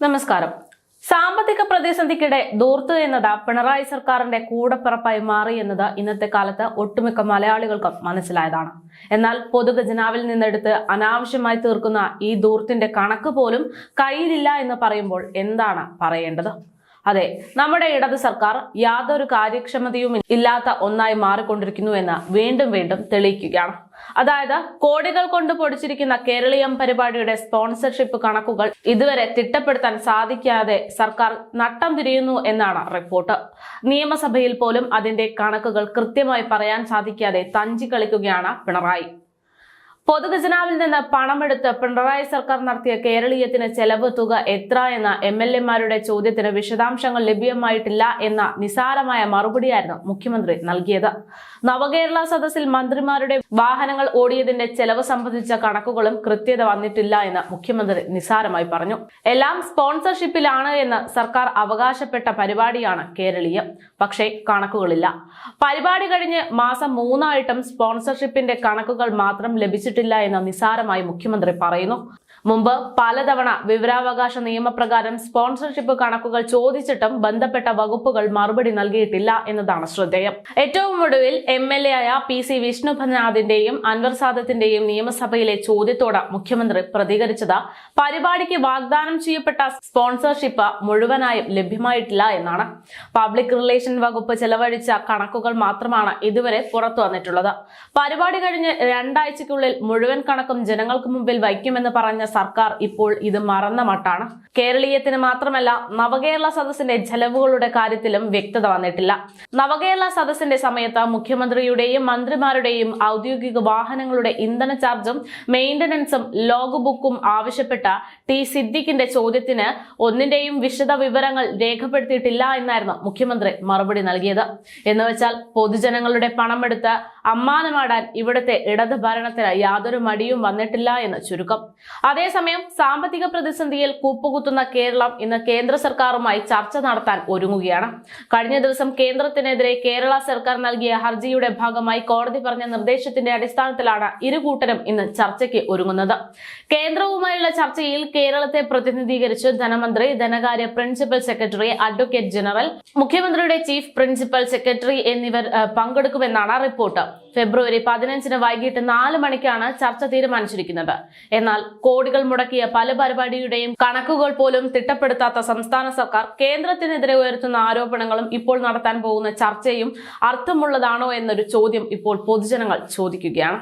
നമസ്കാരം. സാമ്പത്തിക പ്രതിസന്ധിക്കിടെ ദൂർത്ത് എന്നത് പിണറായി സർക്കാരിന്റെ കൂടപ്പിറപ്പായി മാറി എന്നത് ഇന്നത്തെ കാലത്ത് ഒട്ടുമിക്ക മലയാളികൾക്കും മനസ്സിലായതാണ്. എന്നാൽ പൊതുഖജനാവിൽ നിന്നെടുത്ത് അനാവശ്യമായി തീർക്കുന്ന ഈ ദൂർത്തിന്റെ കണക്ക് പോലും കയ്യിലില്ല എന്ന് പറയുമ്പോൾ എന്താണ് പറയേണ്ടത്? അതെ നമ്മുടെ ഇടത് സർക്കാർ യാതൊരു കാര്യക്ഷമതയും ഇല്ലാത്ത ഒന്നായി മാറിക്കൊണ്ടിരിക്കുന്നു എന്ന് വീണ്ടും വീണ്ടും തെളിയിക്കുകയാണ്. അതായത് കോടികൾ കൊണ്ട് പൊടിച്ചിരിക്കുന്ന കേരളീയം പരിപാടിയുടെ സ്പോൺസർഷിപ്പ് കണക്കുകൾ ഇതുവരെ തിട്ടപ്പെടുത്താൻ സാധിക്കാതെ സർക്കാർ നട്ടം തിരിയുന്നു എന്നാണ് റിപ്പോർട്ട്. നിയമസഭയിൽ പോലും അതിന്റെ കണക്കുകൾ കൃത്യമായി പറയാൻ സാധിക്കാതെ തഞ്ചി കളിക്കുകയാണ് പിണറായി. പൊതുഖജനാവിൽ നിന്ന് പണമെടുത്ത് പിണറായി സർക്കാർ നടത്തിയ കേരളീയത്തിന് ചെലവ് തുക എത്ര എന്ന എം എൽ എമാരുടെ ചോദ്യത്തിന് വിശദാംശങ്ങൾ ലഭ്യമായിട്ടില്ല എന്ന നിസാരമായ മറുപടിയായിരുന്നു മുഖ്യമന്ത്രി നൽകിയത്. നവകേരള സദസ്സിൽ മന്ത്രിമാരുടെ വാഹനങ്ങൾ ഓടിയതിന്റെ ചെലവ് സംബന്ധിച്ച കണക്കുകളും കൃത്യത വന്നിട്ടില്ല എന്ന് മുഖ്യമന്ത്രി നിസാരമായി പറഞ്ഞു. എല്ലാം സ്പോൺസർഷിപ്പിലാണ് എന്ന് സർക്കാർ അവകാശപ്പെട്ട പരിപാടിയാണ് കേരളീയം. പക്ഷേ കണക്കുകളില്ല. പരിപാടി കഴിഞ്ഞ് മാസം മൂന്നായിട്ടും സ്പോൺസർഷിപ്പിന്റെ കണക്കുകൾ മാത്രം ലഭിച്ചിട്ടില്ല എന്ന് നിസാരമായി മുഖ്യമന്ത്രി പറയുന്നു. മുമ്പ് പലതവണ വിവരാവകാശ നിയമപ്രകാരം സ്പോൺസർഷിപ്പ് കണക്കുകൾ ചോദിച്ചിട്ടും ബന്ധപ്പെട്ട വകുപ്പുകൾ മറുപടി നൽകിയിട്ടില്ല എന്നതാണ് ശ്രദ്ധേയം. ഏറ്റവും ഒടുവിൽ എം എൽ എ ആയ പി സി വിഷ്ണുഭനാഥിന്റെയും അൻവർ സാദത്തിന്റെയും നിയമസഭയിലെ ചോദ്യത്തോട് മുഖ്യമന്ത്രി പ്രതികരിച്ചത് പരിപാടിക്ക് വാഗ്ദാനം ചെയ്യപ്പെട്ട സ്പോൺസർഷിപ്പ് മുഴുവനായും ലഭ്യമായിട്ടില്ല എന്നാണ്. പബ്ലിക് റിലേഷൻ വകുപ്പ് ചെലവഴിച്ച കണക്കുകൾ മാത്രമാണ് ഇതുവരെ പുറത്തു വന്നിട്ടുള്ളത്. പരിപാടി കഴിഞ്ഞ് രണ്ടാഴ്ചയ്ക്കുള്ളിൽ മുഴുവൻ കണക്കും ജനങ്ങൾക്ക് മുമ്പിൽ വയ്ക്കുമെന്ന് പറഞ്ഞ സർക്കാർ ഇപ്പോൾ ഇത് മറന്ന മട്ടാണ്. കേരളീയത്തിന് മാത്രമല്ല നവകേരള സദസ്സിന്റെ ചെലവുകളുടെ കാര്യത്തിലും വ്യക്തത വന്നിട്ടില്ല. നവകേരള സദസ്സിന്റെ സമയത്ത് മുഖ്യമന്ത്രിയുടെയും മന്ത്രിമാരുടെയും ഔദ്യോഗിക വാഹനങ്ങളുടെ ഇന്ധന ചാർജും മെയിന്റനൻസും ലോഗ് ബുക്കും ആവശ്യപ്പെട്ട ടി സിദ്ദിഖിന്റെ ചോദ്യത്തിന് ഒന്നിന്റെയും വിശദ വിവരങ്ങൾ രേഖപ്പെടുത്തിയിട്ടില്ല എന്നായിരുന്നു മുഖ്യമന്ത്രി മറുപടി നൽകിയത്. എന്ന് വെച്ചാൽ പൊതുജനങ്ങളുടെ പണമെടുത്ത് അമ്മാനമാടാൻ ഇവിടുത്തെ ഇടത് ഭരണത്തിന് യാതൊരു മടിയും വന്നിട്ടില്ല എന്ന് ചുരുക്കം. അതേസമയം സാമ്പത്തിക പ്രതിസന്ധിയിൽ കൂപ്പുകുത്തുന്ന കേരളം ഇന്ന് കേന്ദ്ര സർക്കാരുമായി ചർച്ച നടത്താൻ ഒരുങ്ങുകയാണ്. കഴിഞ്ഞ ദിവസം കേന്ദ്രത്തിനെതിരെ കേരള സർക്കാർ നൽകിയ ഹർജിയുടെ ഭാഗമായി കോടതി പറഞ്ഞ നിർദ്ദേശത്തിന്റെ അടിസ്ഥാനത്തിലാണ് ഇരു കൂട്ടരും ഇന്ന് ചർച്ചയ്ക്ക് ഒരുങ്ങുന്നത്. കേന്ദ്രവുമായുള്ള ചർച്ചയിൽ കേരളത്തെ പ്രതിനിധീകരിച്ച് ധനമന്ത്രി ധനകാര്യ പ്രിൻസിപ്പൽ സെക്രട്ടറി അഡ്വക്കേറ്റ് ജനറൽ മുഖ്യമന്ത്രിയുടെ ചീഫ് പ്രിൻസിപ്പൽ സെക്രട്ടറി എന്നിവർ പങ്കെടുക്കുമെന്നാണ് റിപ്പോർട്ട്. ഫെബ്രുവരി പതിനഞ്ചിന് വൈകിട്ട് നാല് മണിക്കാണ് ചർച്ച തീരുമാനിച്ചിരിക്കുന്നത്. എന്നാൽ കോടികൾ മുടക്കിയ പല പരിപാടിയുടെയും കണക്കുകൾ പോലും തിട്ടപ്പെടുത്താത്ത സംസ്ഥാന സർക്കാർ കേന്ദ്രത്തിനെതിരെ ഉയർത്തുന്ന ആരോപണങ്ങളും ഇപ്പോൾ നടത്താൻ പോകുന്ന ചർച്ചയും അർത്ഥമുള്ളതാണോ എന്നൊരു ചോദ്യം ഇപ്പോൾ പൊതുജനങ്ങൾ ചോദിക്കുകയാണ്.